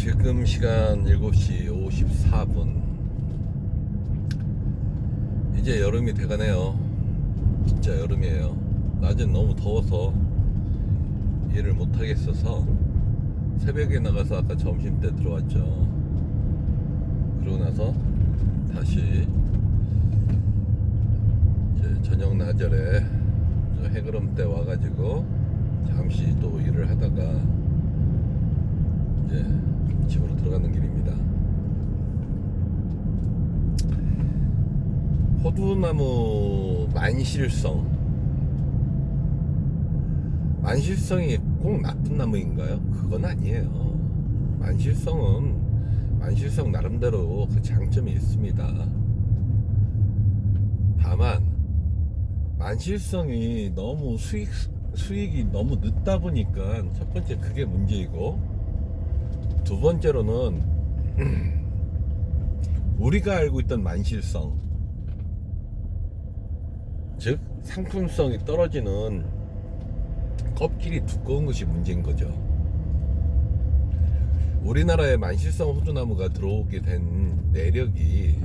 지금 시간 7시 54분. 이제 여름이 돼가네요. 진짜 여름이에요. 낮엔 너무 더워서 일을 못하겠어서 새벽에 나가서 아까 점심 때 들어왔죠. 그러고 나서 다시 이제 저녁 나절에 저 해그름 때 와가지고 잠시 또 일을 하다가 이제 집으로 들어가는 길입니다. 호두나무 만실성. 만실성이 꼭 나쁜 나무인가요? 그건 아니에요. 만실성은 만실성 나름대로 그 장점이 있습니다. 다만 만실성이 너무 수익 수익이 너무 늦다 보니까 첫 번째 그게 문제이고 두 번째로는 우리가 알고 있던 만실성 즉 상품성이 떨어지는 껍질이 두꺼운 것이 문제인 거죠. 우리나라에 만실성 호두나무가 들어오게 된 내력이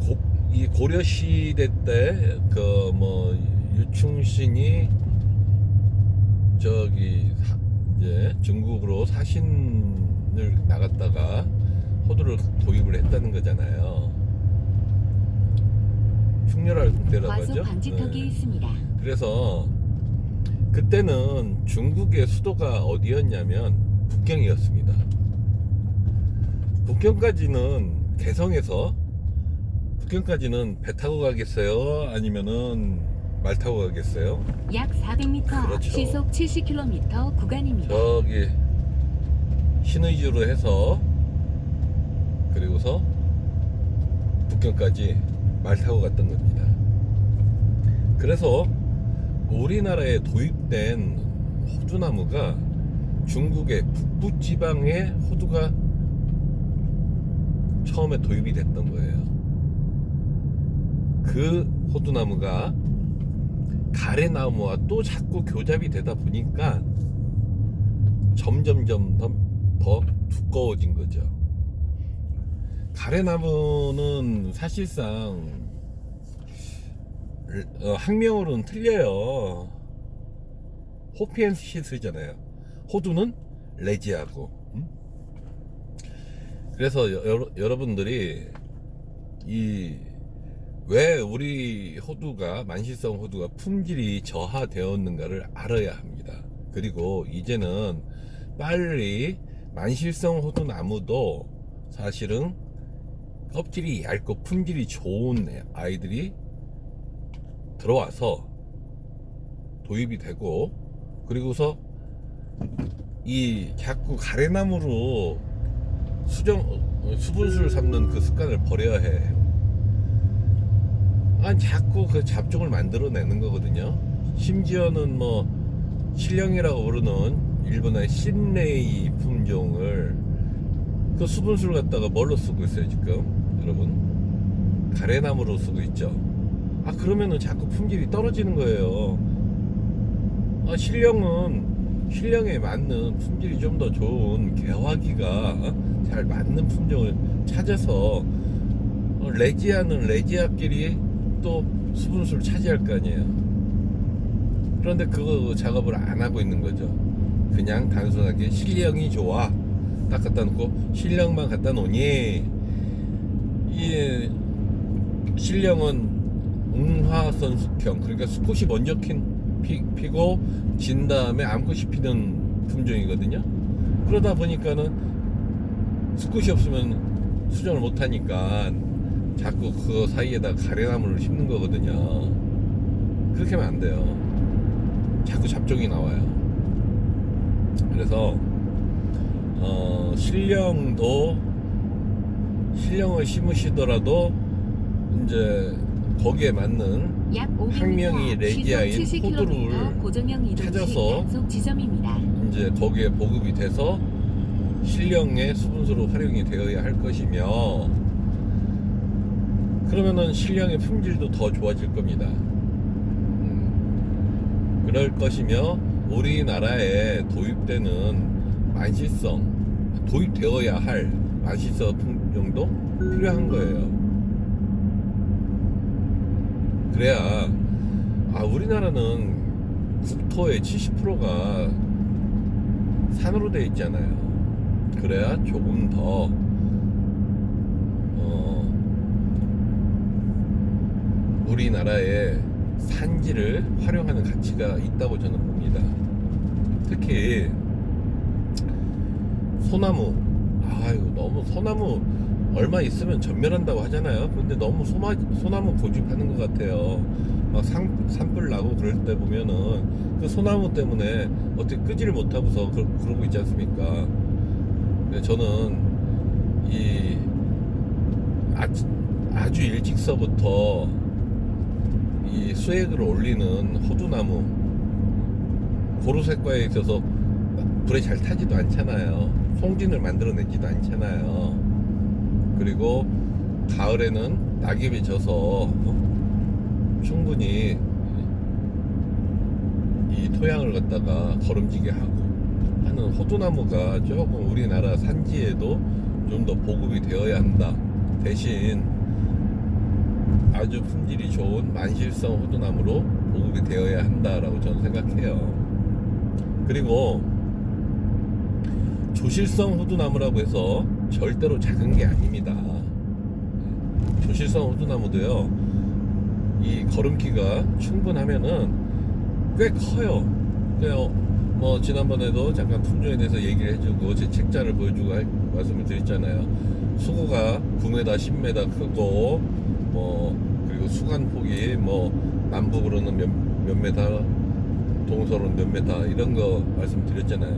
고, 이 고려 시대 때 그 뭐 유충신이 저기 사- 이제 중국으로 사신을 나갔다가 호두를 도입을 했다는 거잖아요. 흉렬할 때라고 하죠. 방지턱이 네. 있습니다. 그래서 그때는 중국의 수도가 어디였냐면 북경이었습니다. 북경까지는 개성에서 북경까지는 배 타고 가겠어요? 아니면은 말 타고 가겠어요? 약 400m 그렇죠. 시속 70km 구간입니다. 저기 신의주로 해서 그리고서 북경까지 말 타고 갔던 겁니다. 그래서 우리나라에 도입된 호두나무가 중국의 북부 지방에 호두가 처음에 도입이 됐던 거예요. 그 호두나무가 가래나무와 또 자꾸 교잡이 되다 보니까 점점점 더, 더 두꺼워진 거죠. 가래나무는 사실상 어, 학명으로는 틀려요. 호피엔시스잖아요. 호두는 레지하고. 음? 그래서 여, 여러분들이 이 왜 우리 호두가 만실성 호두가 품질이 저하되었는가를 알아야 합니다. 그리고 이제는 빨리 만실성 호두 나무도 사실은 껍질이 얇고 품질이 좋은 아이들이 들어와서 도입이 되고 그리고서 이 자꾸 가래나무로 수정 어, 수분수를 삼는 그 습관을 버려야 해. 아 자꾸 그 잡종을 만들어내는 거거든요. 심지어는 뭐 신령이라고 부르는 일본의 신레이 품종을 그 수분수를 갖다가 뭘로 쓰고 있어요 지금 여러분 가래나무로 쓰고 있죠. 아 그러면은 자꾸 품질이 떨어지는 거예요. 아 신령은 신령에 맞는 품질이 좀 더 좋은 개화기가 어? 잘 맞는 품종을 찾아서 어, 레지아는 레지아끼리 또 수분수를 차지할 거 아니에요. 그런데 그 작업을 안 하고 있는 거죠. 그냥 단순하게 신령이 좋아. 딱 갖다 놓고 신령만 갖다 놓니 이 신령은 웅화선 숙형 그러니까 수컷이 먼저 킨, 피, 피고 진 다음에 암컷이 피는 품종이거든요. 그러다 보니까는 수컷이 없으면 수정을 못 하니까 자꾸 그 사이에다 가래나무를 심는 거거든요. 그렇게 하면 안 돼요. 자꾸 잡종이 나와요. 그래서 어, 신령도 신령을 심으시더라도 이제 거기에 맞는 약 500m 학명이 70km 호두를 찾아서. 이제 거기에 보급이 돼서 신령의 수분수로 활용이 되어야 할 것이며 그러면은 신령의 품질도 더 좋아질 겁니다. 음, 그럴 것이며 우리나라에 도입되는 만실성 도입되어야 할 만실성 품종도 필요한 거예요. 그래야 아 우리나라는 국토의 70%가 산으로 돼 있잖아요. 그래야 조금 더 어, 우리나라의 산지를 활용하는 가치가 있다고 저는 봅니다. 특히 소나무 아이고 너무 소나무 얼마 있으면 전멸한다고 하잖아요. 그런데 너무 소마, 소나무 고집하는 것 같아요. 막 산, 산불 나고 그럴 때 보면은 그 소나무 때문에 어떻게 끄지를 못하고서 그, 그러고 있지 않습니까? 저는 이 아주, 아주 일찍서부터 이 수액을 올리는 호두나무 고루색과에 있어서 불에 잘 타지도 않잖아요. 송진을 만들어내지도 않잖아요. 그리고 가을에는 낙엽이 져서 어? 충분히 이 토양을 갖다가 거름지게 하고 하는 호두나무가 조금 우리나라 산지에도 좀 더 보급이 되어야 한다. 대신 아주 품질이 좋은 만실성 호두나무로 보급이 되어야 한다라고 저는 생각해요. 그리고 조실성 호두나무라고 해서 절대로 작은 게 아닙니다. 조실성 호두나무도요, 이 걸음기가 충분하면은 꽤 커요. 그냥 뭐 지난번에도 잠깐 품종에 대해서 얘기를 해주고 제 책자를 보여주고 할- 말씀을 드렸잖아요. 수고가 9m, 10m 크고 뭐 그리고 수간폭이 뭐 남북으로는 몇, 몇 메타, 동서로는 몇 메타 이런 거 말씀드렸잖아요.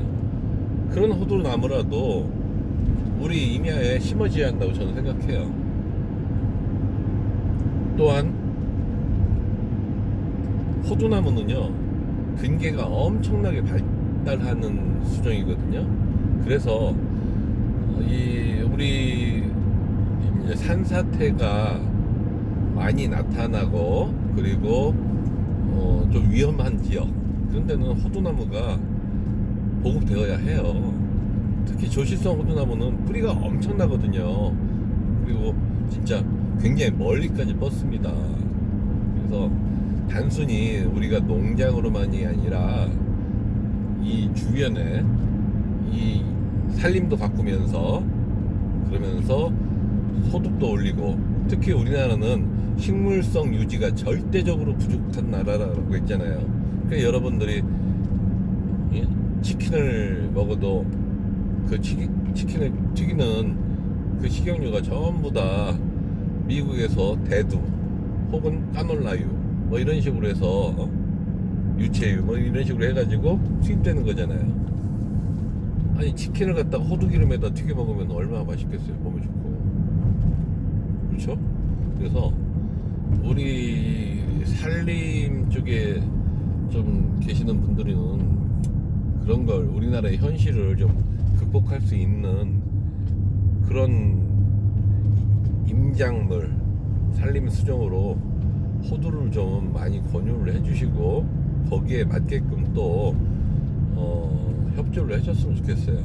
그런 호두나무라도 우리 임야에 심어져야 한다고 저는 생각해요. 또한 호두나무는요 근계가 엄청나게 발달하는 수종이거든요. 그래서 어, 이 우리 산사태가 많이 나타나고 그리고 어, 좀 위험한 지역 그런 데는 호두나무가 보급되어야 해요. 특히 조실성 호두나무는 뿌리가 엄청나거든요. 그리고 진짜 굉장히 멀리까지 뻗습니다. 그래서 단순히 우리가 농장으로만이 아니라 이 주변에 이 살림도 가꾸면서 그러면서 소득도 올리고 특히 우리나라는 식물성 유지가 절대적으로 부족한 나라라고 했잖아요. 그러니까 여러분들이 이 치킨을 먹어도 그 치, 치킨을 튀기는 그 식용유가 전부 다 미국에서 대두 혹은 까놀라유 뭐 이런 식으로 해서 어? 유채유 뭐 이런 식으로 해가지고 수입되는 거잖아요. 아니 치킨을 갖다가 호두기름에다 튀겨 먹으면 얼마나 맛있겠어요. 몸에 좋고 그렇죠? 그래서 우리 산림 쪽에 좀 계시는 분들은 그런 걸 우리나라의 현실을 좀 극복할 수 있는 그런 임작물 산림 수종으로 호두를 좀 많이 권유를 해주시고 거기에 맞게끔 또 어, 협조를 해줬으면 좋겠어요.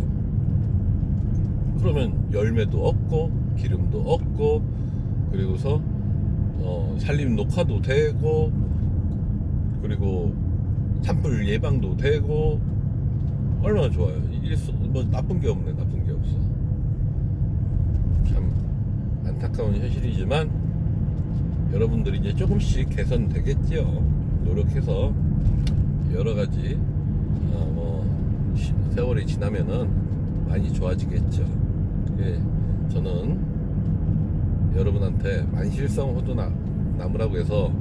그러면 열매도 없고 기름도 없고 그리고서 어, 산림 녹화도 되고 그리고 산불 예방도 되고 얼마나 좋아요. 뭐 나쁜 게 없네, 나쁜 게 없어. 참 안타까운 현실이지만 여러분들이 이제 조금씩 개선되겠지요. 노력해서 여러 가지 어, 뭐 시- 세월이 지나면은 많이 좋아지겠죠. 예, 저는 여러분한테 만실성 호두 나, 나무라고 해서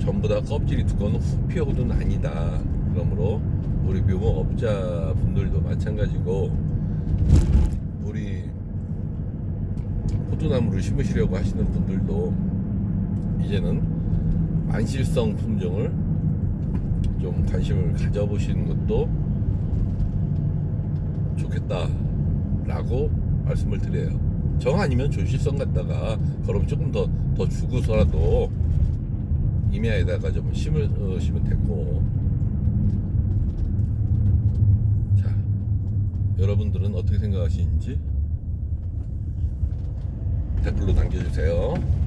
전부 다 껍질이 두꺼운 후피 호두는 아니다. 그러므로 우리 묘목업자 분들도 마찬가지고 우리 호두나무를 심으시려고 하시는 분들도 이제는 만실성 품종을 좀 관심을 가져보시는 것도 좋겠다라고 말씀을 드려요. 정 아니면 조실성 갖다가 그럼 조금 더, 더 주고서라도 임야에다가 좀 심을, 어, 심으면 되고. 자, 여러분들은 어떻게 생각하시는지 댓글로 남겨주세요.